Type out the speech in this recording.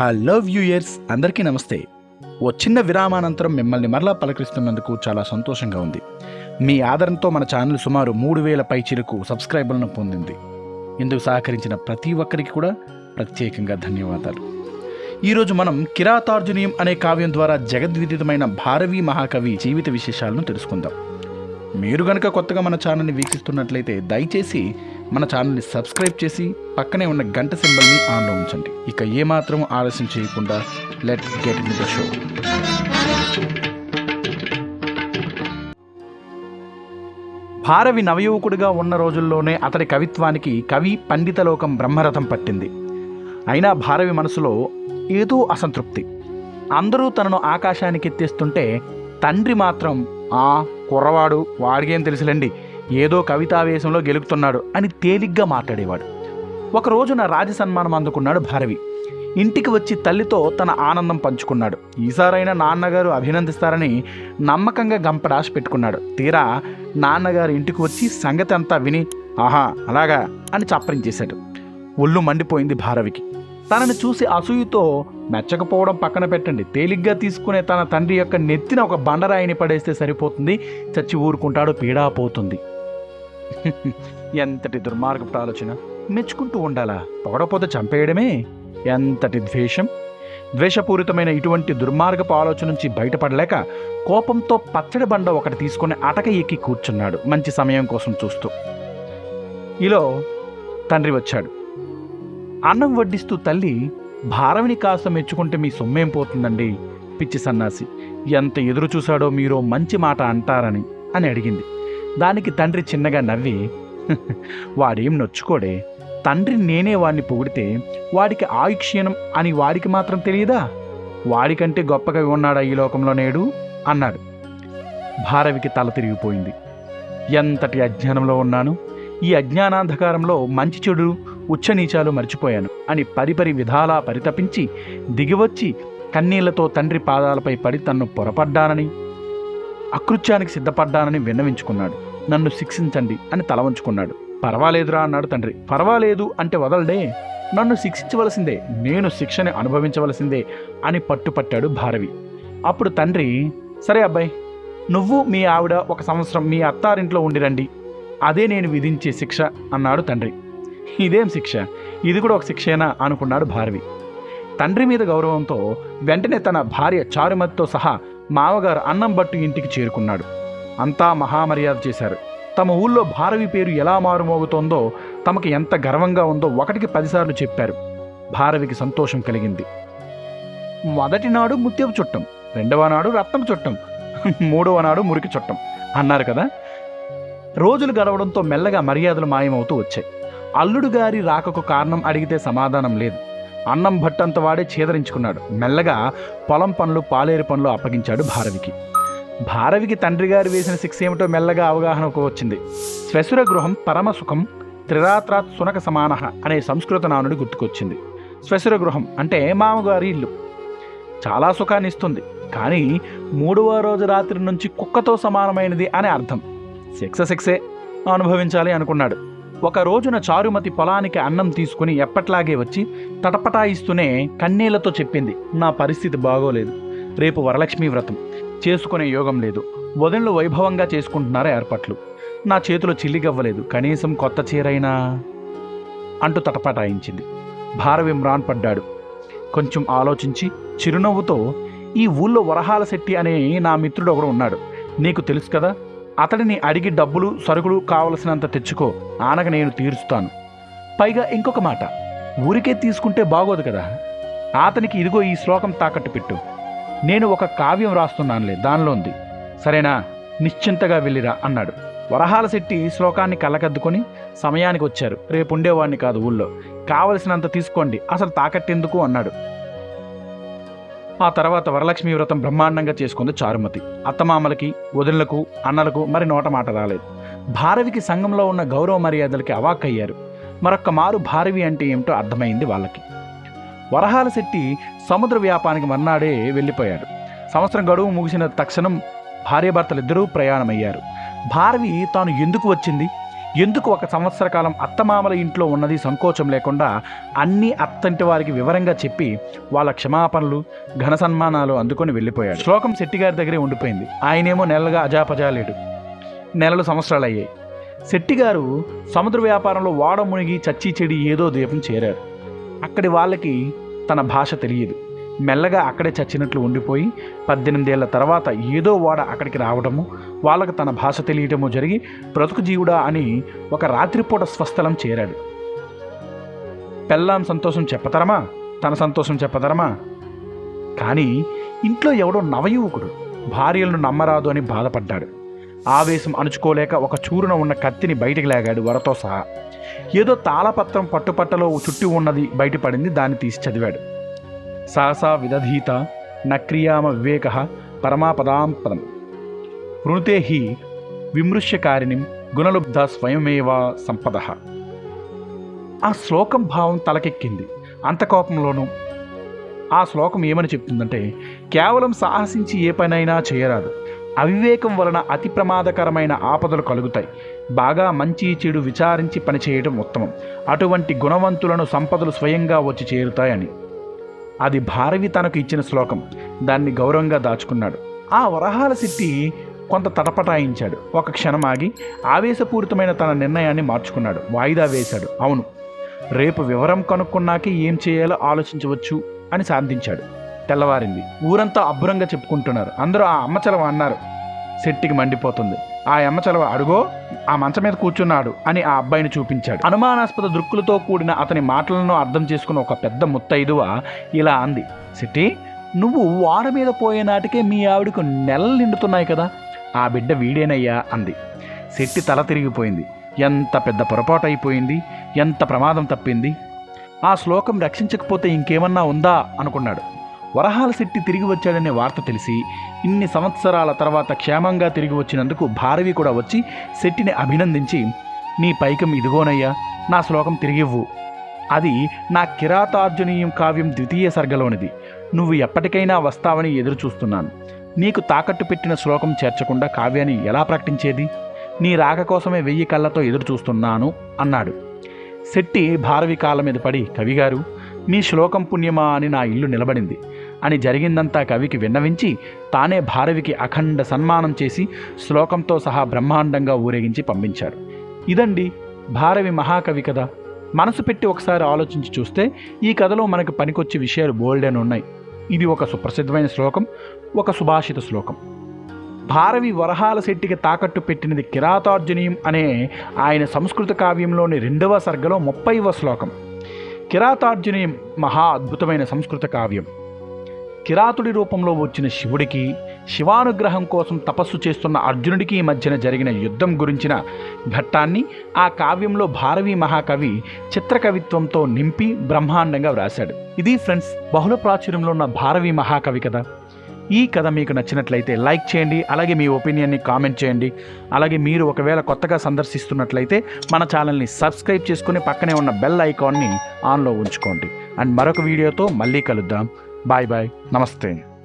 Hello viewers అందరికీ నమస్తే. ఓ చిన్న విరామానంతరం మిమ్మల్ని మరలా పలకరిస్తున్నందుకు చాలా సంతోషంగా ఉంది. మీ ఆదరణతో మన ఛానల్ సుమారు మూడు వేల పైచీలకు సబ్స్క్రైబర్లను పొందింది. ఇందుకు సహకరించిన ప్రతి ఒక్కరికి కూడా ప్రత్యేకంగా ధన్యవాదాలు. ఈరోజు మనం కిరాతార్జునీయం అనే కావ్యం ద్వారా జగద్విదితమైన భారవీ మహాకవి జీవిత విశేషాలను తెలుసుకుందాం. మీరు గనక కొత్తగా మన ఛానల్ని వీక్షిస్తున్నట్లయితే దయచేసి మన ఛానల్ని సబ్స్క్రైబ్ చేసి పక్కనే ఉన్న గంట సింబల్ని ఆన్లో ఉంచండి. ఇక ఏమాత్రం ఆలస్యం చేయకుండా let get in the show. Bharavi నవయువకుడిగా ఉన్న రోజుల్లోనే అతడి కవిత్వానికి కవి పండితలోకం బ్రహ్మరథం పట్టింది. అయినా భారవి మనసులో ఏదో అసంతృప్తి. అందరూ తనను ఆకాశానికి ఎత్తేస్తుంటే తండ్రి మాత్రం ఆ కుర్రవాడు వాడికేం తెలుసులేండి. ఏదో కవితావేశంలో గెలుపుతున్నాడు అని తేలిగ్గా మాట్లాడేవాడు. ఒక రోజున రాజ సన్మానం అందుకున్నాడు భారవి. ఇంటికి వచ్చి తల్లితో తన ఆనందం పంచుకున్నాడు. ఈసారైనా నాన్నగారు అభినందిస్తారని నమ్మకంగా గంపడాశ పెట్టుకున్నాడు. తీరా నాన్నగారు ఇంటికి వచ్చి సంగతి అంతా విని ఆహా అలాగా అని చప్పరించేశాడు. ఒళ్ళు మండిపోయింది భారవికి. తనని చూసి అసూయతో మెచ్చకపోవడం పక్కన పెట్టండి. తేలిగ్గా తీసుకునే తన తండ్రి యొక్క నెత్తిన ఒక బండరాయిని పడేస్తే సరిపోతుంది. చచ్చి ఊరుకుంటాడు పీడా పోతుంది. ఎంతటి దుర్మార్గపు ఆలోచన మెచ్చుకుంటూ ఉండాలా? పొగడపోతే చంపేయడమే ఎంతటి ద్వేషం? ద్వేషపూరితమైన ఇటువంటి దుర్మార్గపు ఆలోచన నుంచి బయటపడలేక కోపంతో పచ్చడి బండ ఒకటి తీసుకుని అటక ఎక్కి కూర్చున్నాడు మంచి సమయం కోసం చూస్తూ. ఈలో తండ్రి వచ్చాడు. అన్నం వడ్డిస్తూ తల్లి భారవిని కాస్త మెచ్చుకుంటే మీ సొమ్మేం పోతుందండి? పిచ్చి సన్నాసి ఎంత ఎదురు చూశాడో మీరో మంచి మాట అంటారని అని అడిగింది. దానికి తండ్రి చిన్నగా నవ్వి వాడేం నొచ్చుకోడే? తండ్రి నేనే వాడిని పొగిడితే వాడికి ఆయుక్షీణం అని వాడికి మాత్రం తెలియదా? వాడికంటే గొప్పగా ఉన్నాడా ఈ లోకంలో నేడు? అన్నాడు. భారవికి తల తిరిగిపోయింది. ఎంతటి అజ్ఞానంలో ఉన్నాను? ఈ అజ్ఞానాంధకారంలో మంచి చెడు ఉచ్చనీచాలు మర్చిపోయాను అని పరిపరి విధాలా పరితపించి దిగివచ్చి కన్నీళ్ళతో తండ్రి పాదాలపై పడి తన్ను పొరపడ్డానని అకృత్యానికి సిద్ధపడ్డానని విన్నవించుకున్నాడు. నన్ను శిక్షించండి అని తల వంచుకున్నాడు. పర్వాలేదురా అన్నాడు తండ్రి. పర్వాలేదు అంటే వదలడే. నన్ను శిక్షించవలసిందే. నేను శిక్షని అనుభవించవలసిందే అని పట్టుపట్టాడు భారవి. అప్పుడు తండ్రి సరే అబ్బాయి నువ్వు మీ ఆవిడ ఒక సంవత్సరం మీ అత్తారింట్లో ఉండిరండి. అదే నేను విధించే శిక్ష అన్నాడు తండ్రి. ఇదేం శిక్ష? ఇది కూడా ఒక శిక్షేనా అనుకున్నాడు భారవి. తండ్రి మీద గౌరవంతో వెంటనే తన భార్య చారుమతితో సహా మామగారు అన్నం బట్టు ఇంటికి చేరుకున్నాడు. అంతా మహామర్యాద చేశారు. తమ ఊళ్ళో భారవి పేరు ఎలా మారుమోగుతోందో తమకు ఎంత గర్వంగా ఉందో ఒకటికి పదిసార్లు చెప్పారు. భారవికి సంతోషం కలిగింది. మొదటి నాడు ముత్యపు చుట్టం రెండవ నాడు రత్నం చుట్టం మూడవ నాడు మురికి చుట్టం అన్నారు కదా? రోజులు గడవడంతో మెల్లగా మర్యాదలు మాయమవుతూ వచ్చాయి. అల్లుడు గారి రాకకు కారణం అడిగితే సమాధానం లేదు. అన్నం భట్టంత వాడే చేదరించుకున్నాడు. మెల్లగా పొలం పనులు పాలేరు పనులు అప్పగించాడు భారవికి. భారవికి తండ్రి గారు వేసిన శిక్ష ఏమిటో మెల్లగా అవగాహనకు వచ్చింది శ్వశుర గృహం పరమ సుఖం త్రిరాత్రాత్ సునక సమాన అనే సంస్కృత నానుడి గుర్తుకొచ్చింది. శ్వశుర గృహం అంటే మామగారి ఇల్లు. చాలా సుఖాన్ని ఇస్తుంది కానీ మూడవ రోజు రాత్రి నుంచి కుక్కతో సమానమైనది అనే అర్థం. శిక్ష శిక్షే అనుభవించాలి అనుకున్నాడు. ఒక రోజున చారుమతి పొలానికి అన్నం తీసుకుని ఎప్పట్లాగే వచ్చి తటపటాయిస్తూనే కన్నీళ్ళతో చెప్పింది నా పరిస్థితి బాగోలేదు. రేపు వరలక్ష్మి వ్రతం. చేసుకునే యోగం లేదు. వదినలు వైభవంగా చేసుకుంటున్నారు ఏర్పాట్లు? నా చేతిలో చిల్లిగవ్వలేదు. కనీసం కొత్త చీరైనా? అంటూ తటపటాయించింది భారవి మ్రాన్ పడ్డాడు. కొంచెం ఆలోచించి చిరునవ్వుతో ఈ ఊళ్ళో వరహాల శెట్టి అనే నా మిత్రుడు ఒకడు ఉన్నాడు. నీకు తెలుసు కదా అతడిని అడిగి డబ్బులు సరుకులు కావలసినంత తెచ్చుకో. ఆనగ నేను తీరుస్తాను. పైగా ఇంకొక మాట. ఊరికే తీసుకుంటే బాగోదు కదా. అతనికి ఇదిగో ఈ శ్లోకం తాకట్టు పెట్టు. నేను ఒక కావ్యం రాస్తున్నానులే దానిలో ఉంది. సరేనా? నిశ్చింతగా వెళ్ళిరా అన్నాడు. వరహాల శెట్టి శ్లోకాన్ని కళ్ళకద్దుకొని సమయానికి వచ్చారు. రేపు ఉండేవాడిని కాదు ఊళ్ళో. కావలసినంత తీసుకోండి అసలు తాకట్టెందుకు? అన్నాడు. ఆ తర్వాత వరలక్ష్మి వ్రతం బ్రహ్మాండంగా చేసుకుంది చారుమతి. అత్తమామలకి వదినలకు అన్నలకు మరి నోట మాట రాలేదు. భారవికి సంఘంలో ఉన్న గౌరవ మర్యాదలకి అవాక్కయ్యారు. మరొక్క మారు భారవి అంటే ఏమిటో అర్థమైంది వాళ్ళకి. వరహాల శెట్టి సముద్ర వ్యాపానికి మర్నాడే వెళ్ళిపోయాడు. సంవత్సరం గడువు ముగిసిన తక్షణం భార్యాభర్తలిద్దరూ ప్రయాణమయ్యారు. భారవి తాను ఎందుకు వచ్చింది? ఎందుకు ఒక సంవత్సర కాలం అత్తమామల ఇంట్లో ఉన్నది సంకోచం లేకుండా అన్ని అత్తంటి వారికి వివరంగా చెప్పి వాళ్ళ క్షమాపణలు ఘన సన్మానాలు అందుకొని వెళ్ళిపోయాడు. శ్లోకం శెట్టిగారి దగ్గరే ఉండిపోయింది. ఆయనేమో నెలలుగా అజాపజాలేడు. నెలలు సంవత్సరాలు అయ్యాయి శెట్టిగారు సముద్ర వ్యాపారంలో వాడ మునిగి చచ్చి చెడి ఏదో ద్వీపం చేరారు. అక్కడి వాళ్ళకి తన భాష తెలియదు. మెల్లగా అక్కడే చచ్చినట్లు ఉండిపోయి పద్దెనిమిదేళ్ళ తర్వాత ఏదో వాడ అక్కడికి రావడము వాళ్ళకు తన భాష తెలియటము జరిగి బ్రతుకు జీవుడా అని ఒక రాత్రిపూట స్వస్థలం చేరాడు. పెళ్ళాం సంతోషం చెప్పతరమా? తన సంతోషం చెప్పతరమా? కానీ ఇంట్లో ఎవడో నవయువకుడు భార్యలను నమ్మరాదు అని బాధపడ్డాడు. ఆవేశం అణుచుకోలేక ఒక చూరున ఉన్న కత్తిని బయటికి లాగాడు వరతో సహా. ఏదో తాళపత్రం పట్టుపట్టలో చుట్టి ఉన్నది బయటపడింది దాన్ని తీసి చదివాడు. సహసా విదధీత నక్రియామ వివేక పరమాపదాం పదం వృణుతే హి విమృశ్యకారిణిం గుణలుబ్ధ స్వయమేవా సంపద. ఆ శ్లోకం భావం తలకెక్కింది. అంత కోపంలోనూ ఆ శ్లోకం ఏమని చెప్తుందంటే కేవలం సాహసించి ఏ పనైనా చేయరాదు. అవివేకం వలన అతి ప్రమాదకరమైన ఆపదలు కలుగుతాయి. బాగా మంచి చెడు విచారించి పనిచేయడం ఉత్తమం. అటువంటి గుణవంతులను సంపదలు స్వయంగా వచ్చి చేరుతాయని. అది భారవి తనకు ఇచ్చిన శ్లోకం. దాన్ని గౌరవంగా దాచుకున్నాడు. ఆ వరహాల సిట్టి కొంత తటపటాయించాడు. ఒక క్షణం ఆగి ఆవేశపూరితమైన తన నిర్ణయాన్ని మార్చుకున్నాడు. వాయిదా వేశాడు. అవును. రేపు వివరం కనుక్కున్నాకే ఏం చేయాలో ఆలోచించవచ్చు అని సాధించాడు. తెల్లవారింది. ఊరంతా అబ్బురంగా చెప్పుకుంటున్నారు. అందరూ ఆ అమ్మచలవ అన్నారు. శెట్టికి మండిపోతుంది. ఆ అమ్మచలవ అడుగో ఆ మంచం మీద కూర్చున్నాడు అని ఆ అబ్బాయిని చూపించాడు. అనుమానాస్పద దృక్కులతో కూడిన అతని మాటలను అర్థం చేసుకున్న ఒక పెద్ద ముత్తైదువ ఇలా అంది. శెట్టి నువ్వు వాడ మీద పోయే నాటికే మీ ఆవిడకు నెలలు నిండుతున్నాయి కదా. ఆ బిడ్డ వీడేనయ్యా అంది. శెట్టి తల తిరిగిపోయింది. ఎంత పెద్ద పొరపాటు అయిపోయింది ఎంత ప్రమాదం తప్పింది? ఆ శ్లోకం రక్షించకపోతే ఇంకేమన్నా ఉందా అనుకున్నాడు. వరహాల శెట్టి తిరిగి వచ్చాడనే వార్త తెలిసి ఇన్ని సంవత్సరాల తర్వాత క్షేమంగా తిరిగి వచ్చినందుకు భారవి కూడా వచ్చి శెట్టిని అభినందించి నీ పైకం ఇదిగోనయ్యా నా శ్లోకం తిరిగివ్వు. అది నా కిరాతార్జునీయం కావ్యం ద్వితీయ సర్గలోనిది. నువ్వు ఎప్పటికైనా వస్తావని ఎదురు చూస్తున్నాను నీకు తాకట్టు పెట్టిన శ్లోకం చేర్చకుండా కావ్యాన్ని ఎలా ప్రకటించేది? నీ రాక కోసమే వెయ్యి కళ్ళతో ఎదురు చూస్తున్నాను అన్నాడు. శెట్టి భారవి కాళ్ళ మీద పడి కవిగారు మీ శ్లోకం పుణ్యమా అని నా ఇల్లు నిలబడింది. అని జరిగిందంతా కవికి విన్నవించి తానే భారవికి అఖండ సన్మానం చేసి శ్లోకంతో సహా బ్రహ్మాండంగా ఊరేగించి పంపించాడు ఇదండి భారవి మహాకవి కదా మనసు పెట్టి ఒకసారి ఆలోచించి చూస్తే ఈ కథలో మనకు పనికొచ్చే విషయాలు బోల్డెన్ ఉన్నాయి. ఇది ఒక సుప్రసిద్ధమైన శ్లోకం ఒక సుభాషిత శ్లోకం. భారవి వరహాల శెట్టికి తాకట్టు పెట్టినది కిరాతార్జునీయం అనే ఆయన సంస్కృత కావ్యంలోని రెండవ సర్గలో ముప్పైవ శ్లోకం. కిరాతార్జునీయం మహా అద్భుతమైన సంస్కృత కావ్యం. కిరాతుడి రూపంలో వచ్చిన శివుడికి శివానుగ్రహం కోసం తపస్సు చేస్తున్న అర్జునుడికి మధ్యన జరిగిన యుద్ధం గురించిన ఘట్టాన్ని ఆ కావ్యంలో భారవీ మహాకవి చిత్రకవిత్వంతో నింపి బ్రహ్మాండంగా వ్రాశాడు. ఇది ఫ్రెండ్స్ బహుళ ప్రాచుర్యంలో ఉన్న భారవీ మహాకవి కథ. ఈ కథ మీకు నచ్చినట్లయితే లైక్ చేయండి అలాగే మీ ఒపీనియన్ని కామెంట్ చేయండి. అలాగే మీరు ఒకవేళ కొత్తగా సందర్శిస్తున్నట్లయితే మన ఛానల్ని సబ్స్క్రైబ్ చేసుకుని పక్కనే ఉన్న బెల్ ఐకాన్ని ఆన్లో ఉంచుకోండి. అండ్ మరొక వీడియోతో మళ్ళీ కలుద్దాం. बाय बाय नमस्ते